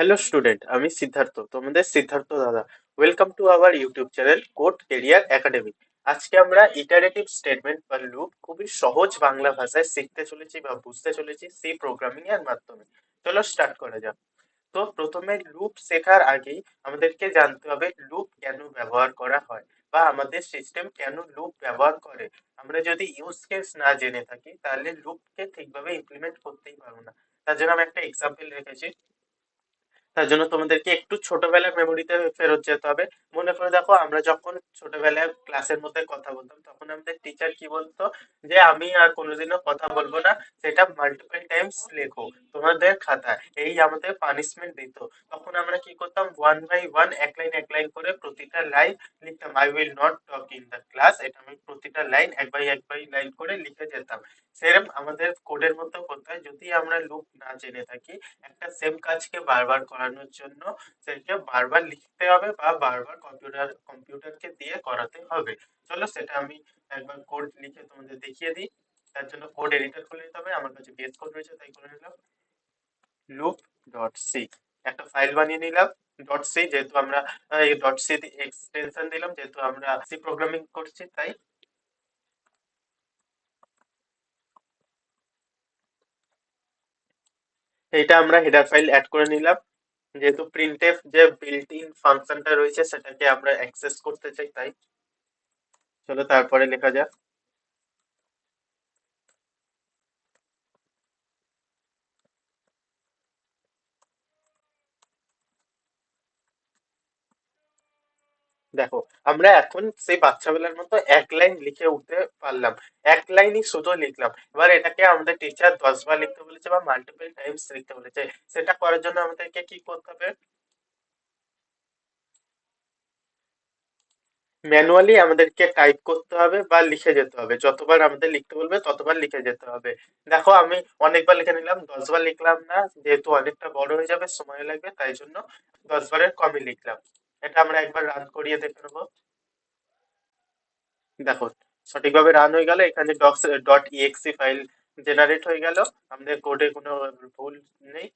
Hello student আমি সিদ্ধার্থ, তোমাদের সিদ্ধার্থ দাদা। Welcome to our YouTube channel code career academy আজকে আমরা ইটারেটিভ স্টেটমেন্ট বা লুপ খুবই সহজ বাংলা ভাষায় শিখতে চলেছি বা বুঝতে চলেছি সি প্রোগ্রামিং এর মাধ্যমে। চলো স্টার্ট করা যাক। তো প্রথমে লুপ শেখার আগেই আমাদেরকে জানতে হবে লুপ কেন ব্যবহার করা হয় বা আমাদের সিস্টেম কেন লুপ ব্যবহার করে। আমরা যদি ইউজ কেস না জেনে থাকি, তাহলে লুপকে ঠিকভাবে ইমপ্লিমেন্ট করতেই পারব না। তার জন্য আমি একটা এক্সাম্পল রেখেছি। তার জন্য তোমাদেরকে একটু ছোটবেলার মেমোরিতে ফেরত যেতে হবে। মনে করে দেখো, আমরা যখন ছোটবেলায় ক্লাসের মধ্যে কথা বলতাম, তখন আমাদের টিচার কি বলতো? যে আমি আর কোনোদিনও কথা বলব না, সেটা মাল্টিপল টাইমস লেখো তোমাদের খাতায়। এই আমাদের পানিশমেন্ট দিত। তখন আমরা কি করতাম? ওয়ান বাই ওয়ান এক লাইন এক লাইন করে প্রতিটা লাইন লিখতাম। I will not talk in the class এটা আমি প্রতিটা লাইন এক বাই এক বাই লাইন করে লিখে যেতাম। সেরকম আমাদের কোডের মধ্যে করতে হয়। যদি আমরা লুপ না জেনে থাকি, একটা সেম কাজকে বারবার করানোর জন্য সেটাকে বারবার লিখতে হবে বা বারবার কম্পিউটার কম্পিউটারকে দিয়ে করাতে হবে। চলো সেটা আমি একবার কোড লিখে তোমাদের দেখিয়ে দিই। তার জন্য কোড এডিটর খুলে নিতে হবে। আমার কাছে বেস কোড রয়েছে, তাই করে নিলাম। লুপ ডট সি একটা ফাইল বানিয়ে নিলাম ডট সি যেহেতু আমরা এই ডট সি এক্সটেনশন দিলাম, যেহেতু আমরা সি প্রোগ্রামিং করছি, তাই। এইটা আমরা হেডার ফাইল অ্যাড করে নিলাম। যেহেতু প্রিন্টএফ যে বিল্ট ইন ফাংশনটা রয়েছে, সেটাকে আমরা অ্যাক্সেস করতে চাই, তাই। চলো তারপরে লেখা যাক। দেখো, আমরা এখন সেই বাচ্চাবেলার মতো এক লাইন লিখে উঠতে পারলাম। এক লাইনই শুধু লিখলাম। এবার এটাকে আমাদের টিচার দশ বার লিখতে বলেছে বা মাল্টিপল টাইমস লিখতে বলেছে। সেটা করার জন্য আমাদেরকে কি করতে হবে? ম্যানুয়ালি আমাদেরকে টাইপ করতে হবে বা লিখে যেতে হবে। যতবার আমাদের লিখতে বলবে, ততবার লিখে যেতে হবে। দেখো, আমি অনেকবার লিখে নিলাম, দশবার লিখলাম না, যেহেতু অনেকটা বড় হয়ে যাবে সময় লাগবে, তাই জন্য দশ বারের কমই লিখলাম। এটা আমরা একবার রান করিয়ে দেখে নেব। দেখো, সঠিকভাবে রান হয়ে গেল, এখানে docs dot EXE file generate হয়ে গেল। আমাদের কোডে কোনো ভুল নেই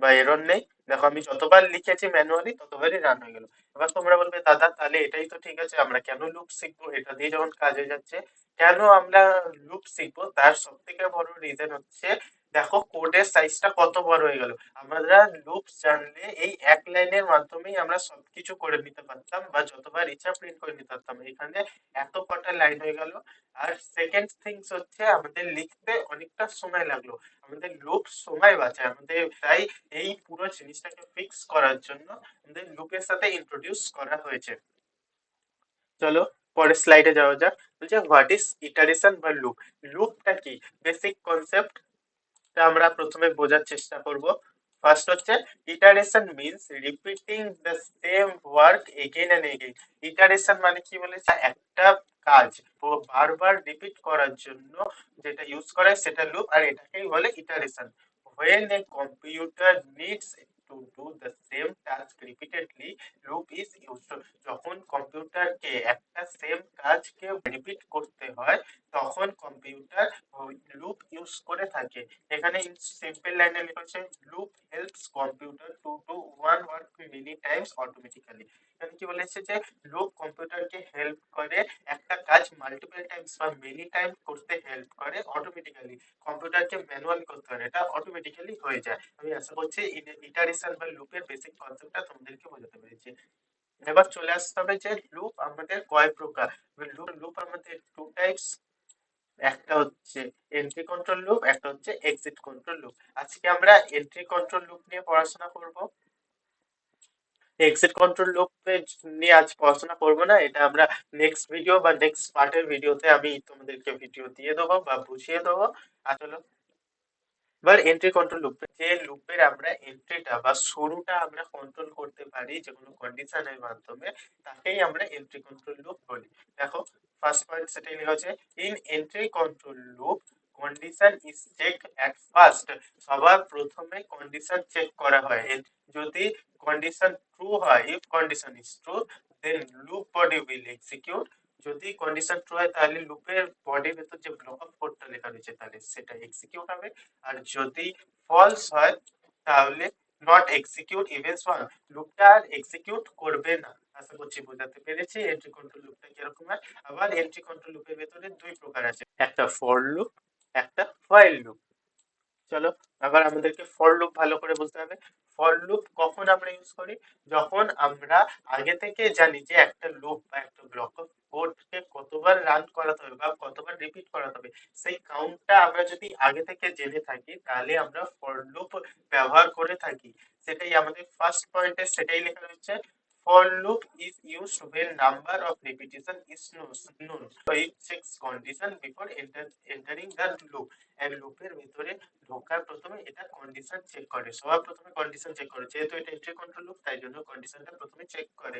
বা এরর নেই। দেখো, আমি যতবার লিখেছি ম্যানুয়ালি ততবারই রান হয়ে গেল। এবার তোমরা বলবে, দাদা, তাহলে এটাই তো ঠিক আছে, আমরা কেন লুপ শিখব? এটা দিয়ে যখন কাজে যাচ্ছে, কেন আমরা লুপ শিখব? তার সব থেকে বড় রিজন হচ্ছে দেখো কোডের সাইজটা কত বড় হয়ে গেল। আমরা লুপ জানলে এই এক লাইনের মাধ্যমেই আমরা সবকিছু করে নিতে পারতাম বা যতবার ইচ্ছা প্রিন্ট করে নিতে পারতাম। এখানে এত কটা লাইন হয়ে গেল। আর সেকেন্ড থিংস হচ্ছে আমাদের লিখতে অনেকটা সময় লাগল। আমাদের লুপ সময় বাঁচায়। আমাদের তাই এই পুরো জিনিসটাকে ফিক্স করার জন্য আমাদের লুপের সাথে ইন্ট্রোডিউস করা হয়েছে। চলো পরের স্লাইডে যাওয়া যাক। বলছে হোয়াট ইজ ইটারেশন বা লুপ লুপটা কি? বেসিক কনসেপ্ট আমরা প্রথমে বোঝার চেষ্টা করব। ফার্স্ট হচ্ছে iteration means repeating the same work again and again iteration মানে কি বলেছে? একটা কাজ বারবার রিপিট করার জন্য যেটা ইউজ করে সেটা লুপ আর এটাকেই বলে iteration when a computer needs to do the same task repeatedly, loop is used. যখন কম্পিউটারকে একটা সেম কাজকে রিপিট করতে হয়, তখন কম্পিউটার লুপ ইউজ করে থাকে। এখানে সিম্পল লাইনে লিখেছে loop helps computer to do one work many times automatically এখানে কি বলেছে যে লুপ কম্পিউটারকে হেল্প করে একটা কাজ মাল্টিপল টাইমস বা মেনি টাইম করতে হেল্প করে অটোমেটিক্যালি কম্পিউটারকে ম্যানুয়াল করতে হয়, এটা অটোমেটিক্যালি হয়ে যায়। আমি আশা করছি ইটারেশন বা লুপের বেসিক কনসেপ্টটা তোমাদেরকে বোঝাতে পেরেছি। এবার চলে আসতে হবে যে লুপ আমাদের কয় প্রকার? লুপ লুপ আমাদের টু টাইপস একটা হচ্ছে এন্ট্রি কন্ট্রোল লুপ একটা হচ্ছে এক্সিট কন্ট্রোল লুপ আজকে আমরা এন্ট্রি কন্ট্রোল লুপ নিয়ে পড়াশোনা করব। এক্সিট কন্ট্রোল লুপ নিয়ে আজ পড়াশোনা করব না, এটা আমরা নেক্সট ভিডিও বা নেক্সট পার্টের ভিডিওতে আমি তোমাদেরকে ভিডিও দিয়ে দেবো বা বুঝিয়ে দেবো। আসলে এবার এন্ট্রি কন্ট্রোল লুপ যে লুপের আমরা এন্ট্রিটা বা শুরুটা আমরা কন্ট্রোল করতে পারি যে কোনো কন্ডিশনের মাধ্যমে, তাকেই আমরা এন্ট্রি কন্ট্রোল লুপ বলি। দেখো ফার্স্ট পয়েন্ট সেটাই লেখা আছে in entry control loop condition is check at first সবার প্রথমে কন্ডিশন চেক করা হয়। যদি কন্ডিশন ট্রু হয় if condition is true then loop body will execute যদি কন্ডিশন ট্রু হয়, তাহলে লুপের বডির ভেতর যে ব্লক কোডটা লেখা রয়েছে, তাহলে সেটা এক্সিকিউট হবে। আর যদি ফলস হয়, তাহলে নট এক্সিকিউট ইভেন্টস ওয়ান লুপটা আর এক্সিকিউট করবে না। আশা করছি বোঝাতে পেরেছি এন্ট্রি কন্ট্রোল লুপটা কীরকম হয়। আবার এন্ট্রি কন্ট্রোল লুপের ভেতরে দুই প্রকার আছে, একটা ফর লুপ একটা ফাইল লুপ চলো, আবার আমাদেরকে ফর লুপ ভালো করে বুঝতে হবে। ফর লুপ কখন আমরা ইউজ করি? যখন আমরা আগে থেকে জানি যে একটা লুপ বা একটা ব্লক কোডকে কতবার রান করাতে হবে বা কতবার রিপিট করাতে হবে, সেই কাউন্টটা আমরা যদি আগে থেকে জেনে থাকি, তাহলে আমরা ফর লুপ ব্যবহার করে থাকি। সেটাই আমাদের ফার্স্ট পয়েন্টে সেটাই লেখা রয়েছে for loop is used when number of repetition is known so it checks condition before enter, entering the loop and loop এর ভিতরে ঢোকার প্রথমে এটা কন্ডিশন চেক করে সবার প্রথমে কন্ডিশন চেক করে যেহেতু এটা এন্ট্রি কন্ট্রোল লুপ তাই জন্য কন্ডিশনটা প্রথমে চেক করে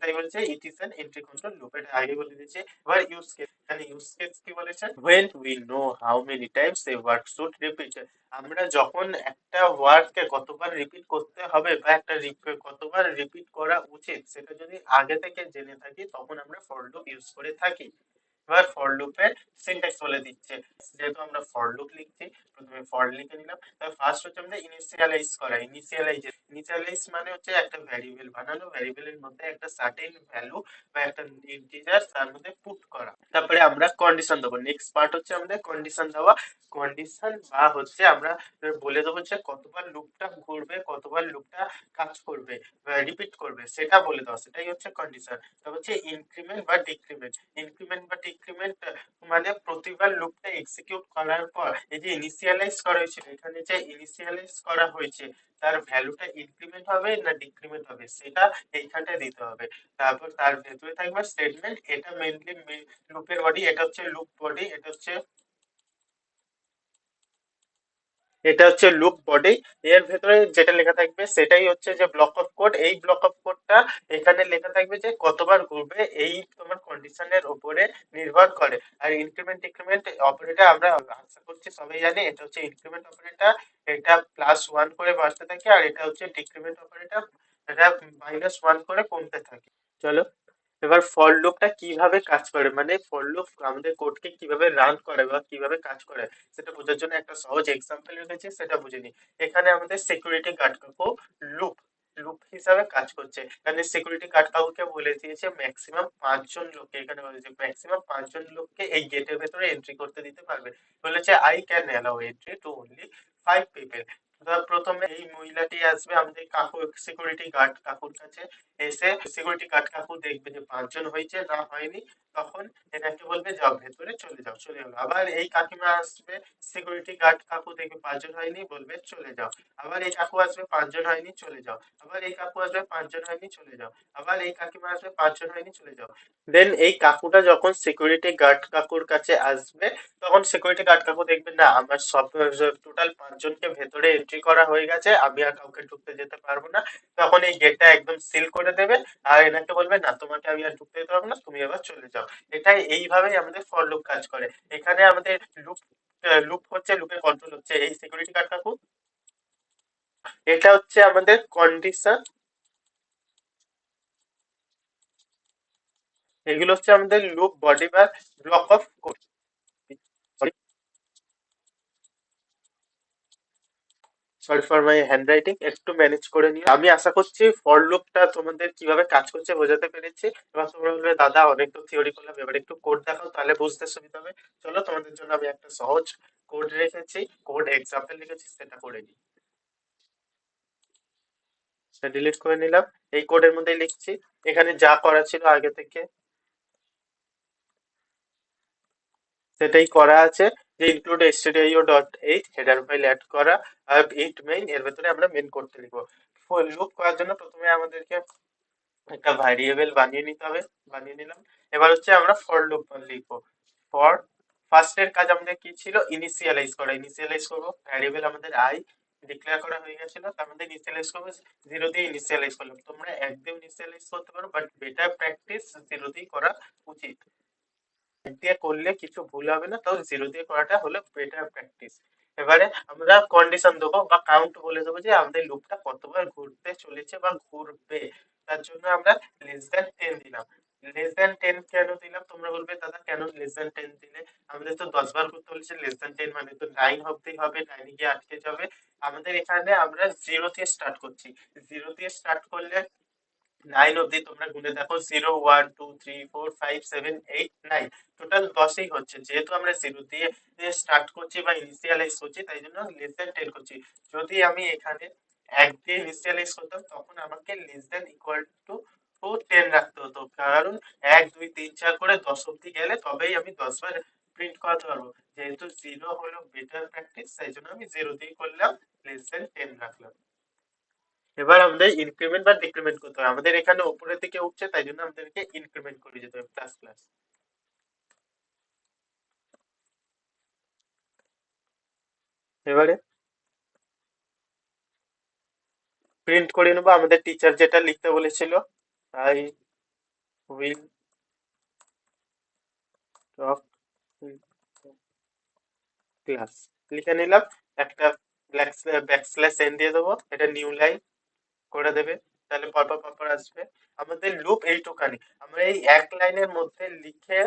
তাই বলছে it is entry control loop এটা আগে বলে দিয়েছে। ইউজ কেস এখানে ইউজ কেস কি বলেছে? আমরা যখন একটা ওয়ার্ডকে কতবার রিপিট করতে হবে বা একটা কতবার রিপিট করা উচিত, সেটা যদি আগে থেকে জেনে থাকি, তখন আমরা ফর লুপ ইউজ করে থাকি। এবার ফর লুপের সিনট্যাক্স বলে দিচ্ছে। যেহেতু আমরা ফর লুপ লিখছি, প্রথমে ফর লিখে নিলাম। তারপর ফার্স্ট হচ্ছে আমাদের ইনিশিয়ালাইজ করা। ইনিশিয়ালাইজ ইনিশিয়ালাইজ মানে হচ্ছে একটা ভ্যারিয়েবল বানানো। ভ্যারিয়েবলের মধ্যে একটা সার্টেন ভ্যালু বা একটা ইন্টিজার তার মধ্যে পুট করা। তারপরে আমরা কন্ডিশন দেবো। নেক্সট পার্ট হচ্ছে আমাদের কন্ডিশন দেওয়া। কন্ডিশন বা হচ্ছে আমরা বলে দেবো যে কতবার লুপটা ঘুরবে, কতবার লুপটা কাজ করবে রিপিট করবে। সেটা বলে দেওয়া। সেটাই হচ্ছে কন্ডিশন তারপর হচ্ছে ইনক্রিমেন্ট বা ডিক্রিমেন্ট ইনক্রিমেন্ট বা ডিক্রিমেন্ট মানে প্রতিবার লুপটা এক্সিকিউট করার পর, এই যে ইনিশিয়ালাইজ করা হয়েছিল, এখানে যে ইনিশিয়ালাইজ করা হয়েছে, তার ভ্যালুটা ইনক্রিমেন্ট হবে না ডিক্রিমেন্ট হবে? সেটা এইখানে দিতে হবে। তারপর তার ভেতরে থাকবে স্টেটমেন্ট এটা মেইনলি লুপের বডি এটা হচ্ছে লুপ বডি এটা হচ্ছে এটা হচ্ছে লুপ বডি এর ভেতরে যেটা লেখা থাকবে সেটাই হচ্ছে যে ব্লক অফ কোড এই ব্লক অফ কোডটা এখানে লেখা থাকবে যে কতবার ঘুরবে, এই তোমার কন্ডিশনের উপরে নির্ভর করে। আর ইনক্রিমেন্ট ডিক্রিমেন্ট অপারেটর আমরা আশা করছি সবাই জানি, এটা হচ্ছে ইনক্রিমেন্ট অপারেটর এটা প্লাস ওয়ান করে বাড়তে থাকে, আর এটা হচ্ছে ডিক্রিমেন্ট অপারেটর এটা মাইনাস ওয়ান করে কমতে থাকে। চলো। এবার ফর লুপটা কীভাবে কাজ করে? মানে ফর লুপ আমাদের কোডকে কীভাবে রান করে বা কীভাবে কাজ করে? সেটা বোঝার জন্য একটা সহজ এক্সাম্পল রেখেছি, সেটা বুঝে নি এখানে আমাদের সিকিউরিটি গার্ড কাকু লুপ লুপ হিসাবে কাজ করছে। এখানে সিকিউরিটি গার্ড কাকুকে বলে দিয়েছে ম্যাক্সিমাম পাঁচজন লোককে, এখানে বলেছে ম্যাক্সিমাম পাঁচজন লোককে এই গেটের ভেতরে এন্ট্রি করতে দিতে পারবে। বলেছে I can allow entry to only five people প্রথমে এই মহিলাটি আসবে আমাদের কাকু সিকিউরিটি গার্ড কাকুর কাছে। এসে সিকিউরিটি গার্ড কাকু দেখবে যে পাঁচজন হয়েছে, না হয়নি। তখন এনাকে বলবে, যাও ভেতরে চলে যাও। চলে গেলো। আবার এই কাকিমা আসবে সিকিউরিটি গার্ড কাকু দেখবে পাঁচজন হয়নি, বলবে চলে যাও। আবার এই কাকু আসবে, পাঁচজন হয়নি, চলে যাও। আবার এই কাকু আসবে, পাঁচজন হয়নি, চলে যাও। আবার এই কাকিমা আসবে, পাঁচজন হয়নি, চলে যাও। দেন এই কাকুটা যখন সিকিউরিটি গার্ড কাকুর কাছে আসবে, তখন সিকিউরিটি গার্ড কাকু দেখবে, না, আমার সব টোটাল পাঁচজনকে ভেতরে এন্ট্রি করা হয়ে গেছে, আমি আর কাউকে ঢুকতে যেতে পারব না। তখন এই গেটটা একদম সিল করে দেবে। আর এনাকে বলবে, না, তোমাকে আমি আর ঢুকতে দিতে পারব না, তুমি আবার চলে যাও। এটাই এইভাবেই আমাদের ফর লুপ কাজ করে। এখানে আমাদের লুপ লুপ হচ্ছে লুপের কন্ট্রোল হচ্ছে। এই সিকিউরিটি কার্ডটা খুব। এটা হচ্ছে আমাদের কন্ডিশন এগুলো হচ্ছে আমাদের লুপ বডি বা block of code sorry for my handwriting একটু ম্যানেজ করে নিও। আমি আশা করছি ফর লুপটা তোমাদের কীভাবে কাজ করছে বোঝাতে পেরেছি। এবার তোমরা বলবে, দাদা অনেক তো থিওরি করলাম, এবার একটু কোড দেখাও, তাহলে বুঝতে সুবিধা হবে। চলো, তোমাদের জন্য আমি একটা সহজ কোড রেখেছি। কোড এক্সাম্পল লিখেছি, সেটা করে নিই। সেটা ডিলিট করে নিলাম। এই কোডের মধ্যেই লিখছি। এখানে যা করা ছিল আগে থেকে, সেটাই করা আছে। যে include stdio dot H header file add করা আর এইট মেইন এর ভেতরে আমরা মেন করতে লিখব। লুপ করার জন্য প্রথমে আমাদেরকে একটা ভ্যারিয়েবল বানিয়ে নিতে হবে, বানিয়ে নিলাম। এবার হচ্ছে আমরা ফর লুপ লিখব। ফর ফার্স্টের কাজ আমাদের কি ছিল? ইনিশিয়ালাইজ করা। ইনিশিয়ালাইজ করব। ভ্যারিয়েবল আমাদের আই ডিক্লেয়ার করা হয়ে গেছিল, তার মধ্যে ইনিশিয়ালাইজ করব জিরো দিয়ে ইনিশিয়ালাইজ করলাম। তোমরা এক দিয়ে ইনিশিয়ালাইজ করতে পারো বাট বেটার প্র্যাকটিস জিরো দিয়ে করা উচিত। দিয়ে করলে কিছু ভুল হবে না তাও জিরো দিয়ে করাটা হলো বেটার প্র্যাকটিস এবারে আমরা কন্ডিশন দেবো বা কাউন্ট বলে দেবো যে আমাদের লুপটা কতবার ঘুরতে চলেছে বা ঘুরবে। তার জন্য আমরা লেস দ্যান টেন দিলাম। লেস দ্যান টেন কেন দিলাম? তোমরা বলবে, দাদা, কেন লেস দ্যান টেন দিলে? আমাদের তো দশ বার করতে বলেছে লেস দ্যান টেন মানে তো নাইন অব্দি হবে নাইনে গিয়ে আটকে যাবে। আমাদের এখানে আমরা জিরো দিয়ে স্টার্ট করছি। জিরো দিয়ে স্টার্ট করলে নাইন অব্দি তোমরা গুনে দেখো zero one two three four five seven eight nine total দশই হচ্ছে। যেহেতু আমরা জিরো দিয়ে স্টার্ট করছি বা ইনিশিয়ালাইজ করছি, তাই জন্য লেস দ্যান টেন করছি। যদি আমি এখানে এক দিয়ে ইনিশিয়ালাইজ করতাম, তখন আমাকে less than equal to ten রাখতে হতো। কারণ এক, দুই, তিন, চার করে দশ অব্দি গেলে তবেই আমি দশ বার প্রিন্ট করাতে পারব। যেহেতু জিরো হলো বেটার প্র্যাকটিস তাই জন্য আমি জিরো দিয়ে করলাম লেস দেন টেন রাখলাম। এবার আমাদের ইনক্রিমেন্ট বা ডিক্রিমেন্ট করতে হবে। আমাদের এখানে উপরের দিকে উঠছে, তাই জন্য আমাদেরকে ইনক্রিমেন্ট করে যেতে হবে প্লাস প্লাস এবারে প্রিন্ট করে নেব। আমাদের টিচার যেটা লিখতে বলেছিল আই উইল টক ক্লাস লিখে নিলাম, একটা ব্ল্যাক ব্যাকস্ল্যাশ এন দিয়ে দেবো। এটা নিউ লাইন করে দেবে, তাহলে পরপর পরপর আসবে। আমাদের লুপ এইটুখানি। আমরা এই এক লাইনের মধ্যে লিখে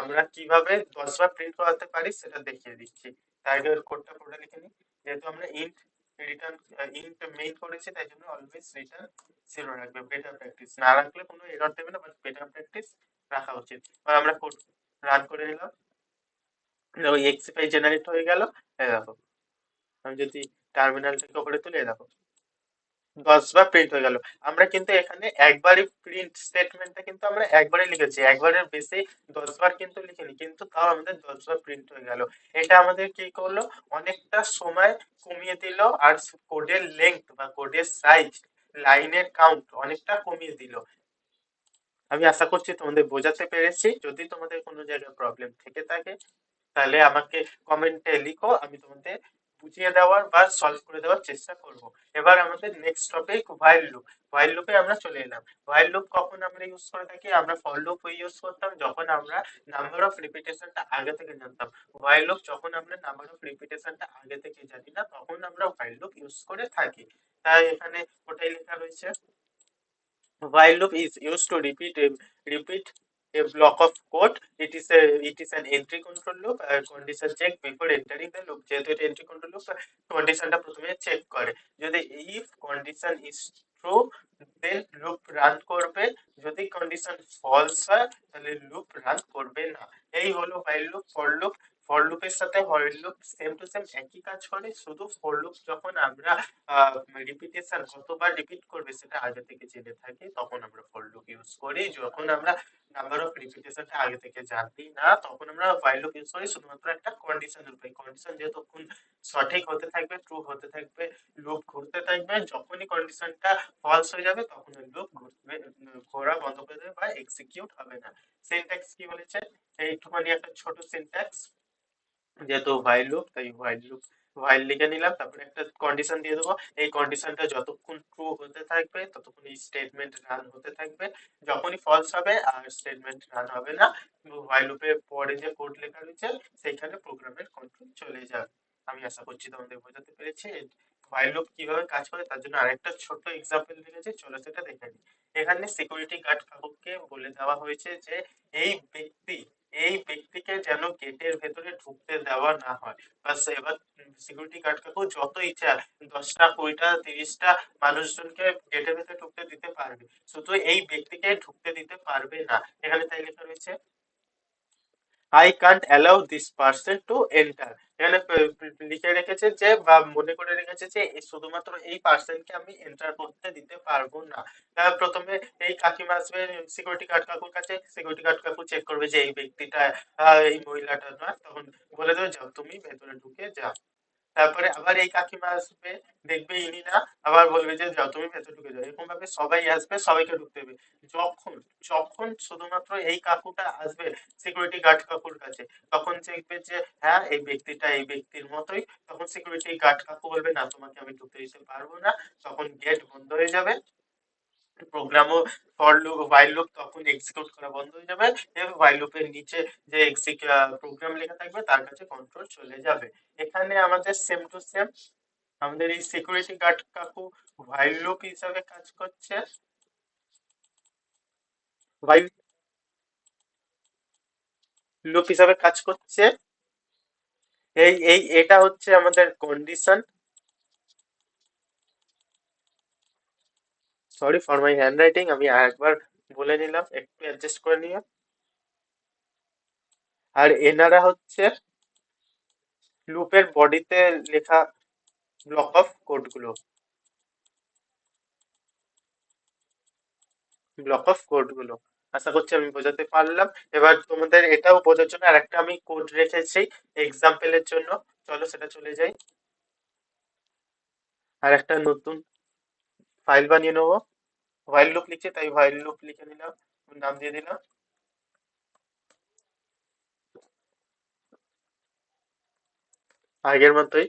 আমরা কীভাবে দশবার প্রিন্ট করাতে পারি সেটা দেখিয়ে দিচ্ছি। তাই আগে কোডটা পুরোটা লিখে নিই। যেহেতু আমরা ইন্ট রিটার্ন ইন্ট মেইন করেছি, তাই জন্য অলওয়েজ রিটার্ন জিরো রাখবে। বেটার প্র্যাকটিস না রাখলে কোনো এরর দেবে না বাট বেটার প্র্যাকটিস রাখা উচিত। এবার আমরা কোড রান করে নিলাম। এক্সিপাই জেনারেট হয়ে গেল। দেখো, আমি যদি টার্মিনাল থেকে উপরে তুলে দেখো। দশ বার প্রিন্ট হয়ে গেল। আমরা কিন্তু এখানে একবারই প্রিন্ট স্টেটমেন্টটা কিন্তু আমরা একবারই লিখেছি। একবারের বেশি দশ বার কিন্তু লিখিনি, কিন্তু তাও আমাদের দশ বার প্রিন্ট হয়ে গেল। এটা আমাদের কি করল? অনেকটা সময় কমিয়ে দিল আর কোডের লেংথ বা কোডের সাইজ লাইনের কাউন্ট অনেকটা কমিয়ে দিল। আমি আশা করছি তোমাদের বোঝাতে পেরেছি। যদি তোমাদের কোনো জায়গায় প্রবলেম থেকে থাকে, তাহলে আমাকে কমেন্টে লিখো, আমি তোমাদের বুঝিয়ে দেওয়ার বা সলভ করে দেওয়ার চেষ্টা করব। এবার আমাদের next topic while loop while লুপে আমরা চলে এলাম। হোয়াইল লুপ কখন আমরা ইউজ করে থাকি? আমরা ফর লুপ ইউজ করতাম যখন আমরা নাম্বার অফ রিপিটেশনটা আগে থেকে জানতাম। হোয়াইল লুপ যখন আমরা নাম্বার অফ রিপিটেশনটা আগে থেকে জানি না তখন আমরা হোয়াইল লুপ ইউজ করে থাকি। তাই এখানে ওটাই লেখা রয়েছে? while is used to repeat a, repeat a block of code it is a it is an entry control loop a condition check before entering the loop যেহেতু এটা entry control loop কন্ডিশনটা প্রথমে চেক করে যদি if condition is true then loop run করবে যদি condition false হয় তাহলে লুপ রান করবে না এই হলো while loop for loop loop এর সাথে while loop same to same একই কাজ করে, শুধু for loop যখন আমরা রিপিটেশন কতবার রিপিট করবে সেটা আগে থেকে জেনে থাকি, তখন আমরা ফর লুপ ইউজ করি। যখন আমরা নাম্বার অফ রিপিটেশনটা আগে থেকে জানি না, তখন আমরা while loop ইউজ করি, শুধুমাত্র একটা কন্ডিশন উপরে কন্ডিশন যতক্ষণ সঠিক হতে থাকবে ট্রু হতে থাকবে লুপ ঘুরতে থাকবে, যখনই কন্ডিশনটা ফলস হয়ে যাবে, তখন লুপ ঘুরবে, ঘোরা বন্ধ করে দেবে বা এক্সিকিউট হবে না। সিনট্যাক্স কি বলেছে? এইটুখানি একটা ছোট সিনট্যাক্স যেহেতু while loop, তাই while loop, while লিখে নিলাম, তারপরে একটা কন্ডিশন দিয়ে দেবো। এই কন্ডিশনটা যতক্ষণ ট্রু হতে থাকবে, ততক্ষণ এই স্টেটমেন্ট রান হতে থাকবে। যখনই ফলস হবে, আর স্টেটমেন্ট রান হবে না loop এর পরে যে কোড লেখা রয়েছে সেখানে প্রোগ্রামের কন্ট্রোল চলে যাবে। আমি আশা করছি তোমাদের বোঝাতে পেরেছি। while loop কীভাবে কাজ করে, তার জন্য আরেকটা ছোট এক্সাম্পল দিয়েছে চলো সেটা দেখে নিই। এখানে সিকিউরিটি গার্ড কাকুকে বলে দেওয়া হয়েছে যে, এই ব্যক্তি এই ব্যক্তিকে যেন গেটের ভেতরে ঢুকতে দেওয়া না হয়। বাস, এবার সিকিউরিটি গার্ড কাকু যত ইচ্ছা, দশটা, কুড়িটা, তিরিশটা মানুষজনকে গেটের ভেতরে ঢুকতে দিতে পারবে। শুধু এই ব্যক্তিকে ঢুকতে দিতে পারবে না। এখানে তাই লেখা রয়েছে I can't allow this person to enter এখানে লিখে রেখেছে যে বা মনে করে রেখেছে যে শুধুমাত্র এই পার্সনকে আমি এন্টার করতে দিতে পারব না। প্রথমে এই কাকিমা আসবে সিকিউরিটি গার্ড কাকুর কাছে সিকিউরিটি গার্ড কাকু চেক করবে যে এই ব্যক্তিটা এই মহিলাটা নয়। তখন বলে দেবে, যাও তুমি ভেতরে ঢুকে যাও। তারপরে আবার এই কাকিমা আসবে, দেখবে ইনি না, আবার বলবে যে, যাও তুমি ভেতরে ঢুকে যাও। এরকম ভাবে সবাই আসবে, সবাইকে ঢুকতে দেবে। যখন যখন শুধুমাত্র এই কাকুটা আসবে সিকিউরিটি গার্ড কাকুর কাছে, তখন দেখবে যে হ্যাঁ এই ব্যক্তিটা এই ব্যক্তির মতোই। তখন সিকিউরিটি গার্ড কাকু বলবে, না, তোমাকে আমি ঢুকতে দিতে পারব না। তখন গেট বন্ধ হয়ে যাবে। প্রোগ্রামও ফর লুপ while লুপ তখন এক্সিকিউট করা বন্ধ হয়ে যাবে। এবং while লুপের নিচে যে প্রোগ্রাম লেখা থাকবে, তার কাছে কন্ট্রোল চলে যাবে। এখানে আমাদের সেম টু সেম আমাদের এই সিকিউরিটি গার্ড কাকু while লুপ হিসাবে কাজ করছে। While লুপ হিসাবে কাজ করছে, এই এই, এটা হচ্ছে আমাদের condition sorry for my handwriting আমি আরেকবার বলে নিলাম, একটু অ্যাডজাস্ট করে নিও। আর এনারা হচ্ছে লুপের বডিতে লেখা ব্লক অফ কোডগুলো ব্লক অফ কোডগুলো আশা করছি আমি বোঝাতে পারলাম। এবার তোমাদের এটাও বোঝার জন্য আর একটা আমি কোড রেখেছি এক্সাম্পলের জন্য। চলো সেটা চলে যাই। আর একটা নতুন ফাইল বানিয়ে নেব। হোয়াইল লুপ লিখছি, তাই হোয়াইল লুপ লিখে নিলাম, নাম দিয়ে দিলাম। আগের মতোই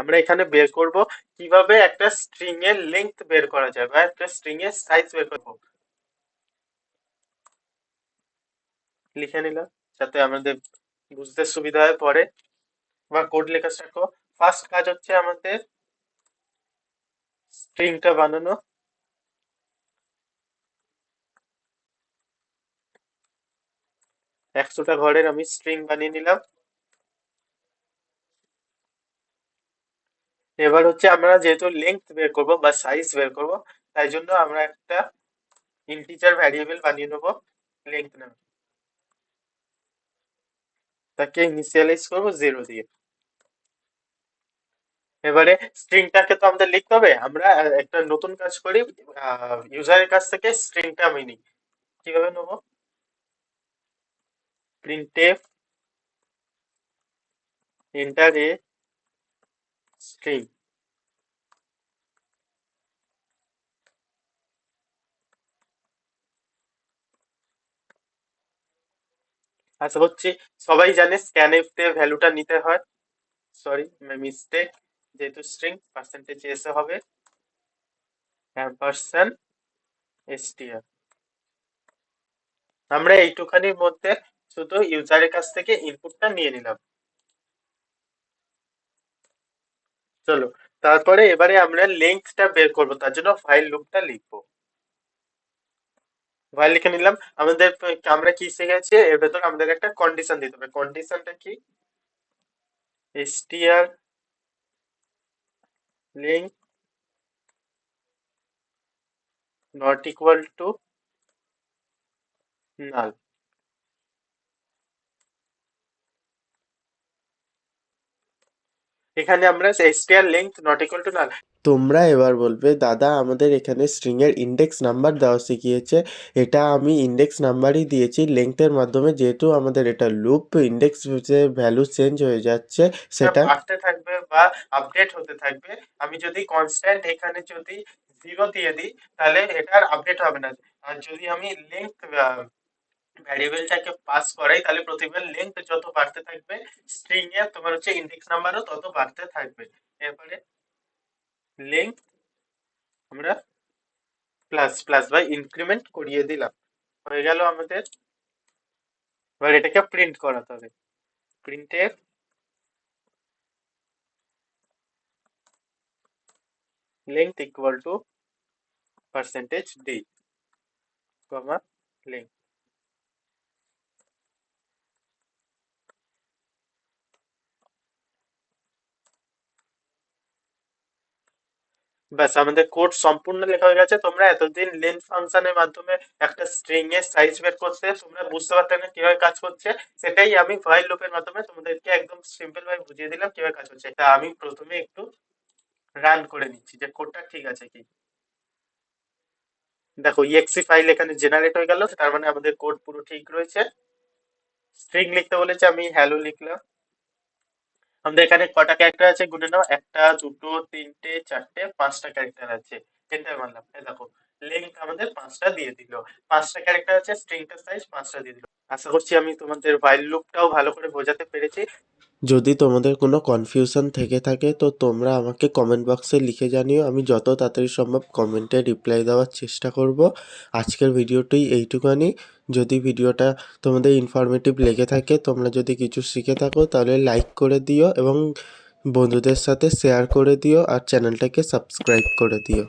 আমরা এখানে বের করব কীভাবে একটা স্ট্রিং এর লেন্থ বের করা যায় বা একটা স্ট্রিং এর সাইজ বের করব। লিখে নিলাম, যাতে আমাদের বুঝতে সুবিধা হয় পরে। বা কোড লেখা স্টার্ট ফার্স্ট কাজ হচ্ছে আমাদের স্ট্রিংটা বানানো। একশোটা ঘরের আমি স্ট্রিং বানিয়ে নিলাম। এবার হচ্ছে আমরা যেহেতু লেন্থ বের করব বা সাইজ বের করব, তাই জন্য আমরা একটা ইন্টিজার ভ্যারিয়েবল বানিয়ে নেব লেন্থ নামে। তাকে ইনিশিয়ালাইজ করব জিরো দিয়ে। এবারে স্ট্রিংটাকে তো আমাদের লিখতে হবে। আমরা একটা নতুন কাজ করি ইউজারের কাছ থেকে স্ট্রিংটা আমি নিই। কীভাবে নেব? printf, enter a string আশা করছি সবাই জানে স্ক্যানএফ তে ভ্যালুটা নিতে হয়। সরি মিস্টেক যেহেতু স্ট্রিং পার্সেন্টেজ এসে হবে। অ্যাম্পারসেন্ট এসটিআর আমরা এইটুখানির মধ্যে শুধু ইউজারের কাছ থেকে ইনপুটটা নিয়ে নিলাম। চলো, তারপরে এবারে আমরা লেন্থটা বের করব, তার জন্য ফাইল লুপটা লিখব। ফাইল লিখে নিলাম, আমাদের, আমরা কি শিখেছি? এর ভেতর আমাদের একটা কন্ডিশন দিতে হবে। কন্ডিশনটা কি? str length not equal to null এখানে আমরা str length not equal to null তোমরা এবার বলবে দাদা আমাদের এখানে স্ট্রিংয়ের ইন্ডেক্স নাম্বার দেওয়া শিখিয়েছে। এটা আমি ইন্ডেক্স নাম্বারই দিয়েছি। লেংথের মাধ্যমে যেহেতু আমাদের এটা লুপ ইন্ডেক্স যে ভ্যালু চেঞ্জ হয়ে যাচ্ছে সেটা বাড়তে থাকবে বা আপডেট হতে থাকবে। আমি যদি কনস্ট্যান্ট এখানে যদি জিরো দিয়ে দিই তাহলে এটা আর আপডেট হবে না। আর যদি আমি লেন্থ ভ্যারিয়েবলটাকে পাস করাই, তাহলে প্রতিবার লেন্থ যত বাড়তে থাকবে স্ট্রিং এর তোমার হচ্ছে ইন্ডেক্স নাম্বারও তত বাড়তে থাকবে। এরপরে লেন্থ আমরা প্লাস প্লাস বা ইনক্রিমেন্ট করিয়ে দিলাম। হয়ে গেল আমাদের, এবার এটাকে প্রিন্ট করাতে হবে। প্রিন্টের length equal to percentage d, comma length ব্যাস, আমাদের কোড সম্পূর্ণ লেখা হয়ে গেছে। তোমরা এতদিন লেন্থ ফাংশনের মাধ্যমে একটা স্ট্রিং এর সাইজ বের করতে, তোমরা বুঝতে পারতে না কীভাবে কাজ করছে। সেটাই আমি ফাইল লুপের মাধ্যমে তোমাদেরকে একদম সিম্পল ভাবে বুঝিয়ে দিলাম কীভাবে কাজ হচ্ছে তা আমি প্রথমে একটু রান করে নিচ্ছি যে কোডটা ঠিক আছে কি। দেখো ইএক্সি ফাইল এখানে জেনারেট হয়ে গেল, তার মানে আমাদের কোড পুরো ঠিক রয়েছে। স্ট্রিং লিখতে বলেছে আমি হ্যালো লিখলাম। আমাদের এখানে কটা ক্যারেক্টার আছে গুনে নাও। একটা, দুটো, তিনটে, চারটে, পাঁচটা ক্যারেক্টার আছে। এন্টার মারলাম। এই দেখো লেন্থ আমাদের পাঁচটা দিয়ে দিল। পাঁচটা ক্যারেক্টার আছে স্ট্রিংটার সাইজ পাঁচটা দিয়ে দিল। আশা করছি আমি তোমাদের ভাইল লুপটাও ভালো করে বোঝাতে পেরেছি। যদি তোমাদের কোনো কনফিউশন থেকে থাকে, তো তোমরা আমাকে কমেন্ট বক্সে লিখে জানিও। আমি যত তাড়াতাড়ি সম্ভব কমেন্টে রিপ্লাই দেওয়ার চেষ্টা করব। আজকের ভিডিওটি এইটুখানি যদি ভিডিওটা তোমাদের ইনফরমেটিভ লেগে থাকে, তোমরা যদি কিছু শিখে থাকো, তাহলে লাইক করে দিও এবং বন্ধুদের সাথে শেয়ার করে দিও আর চ্যানেলটাকে সাবস্ক্রাইব করে দিও।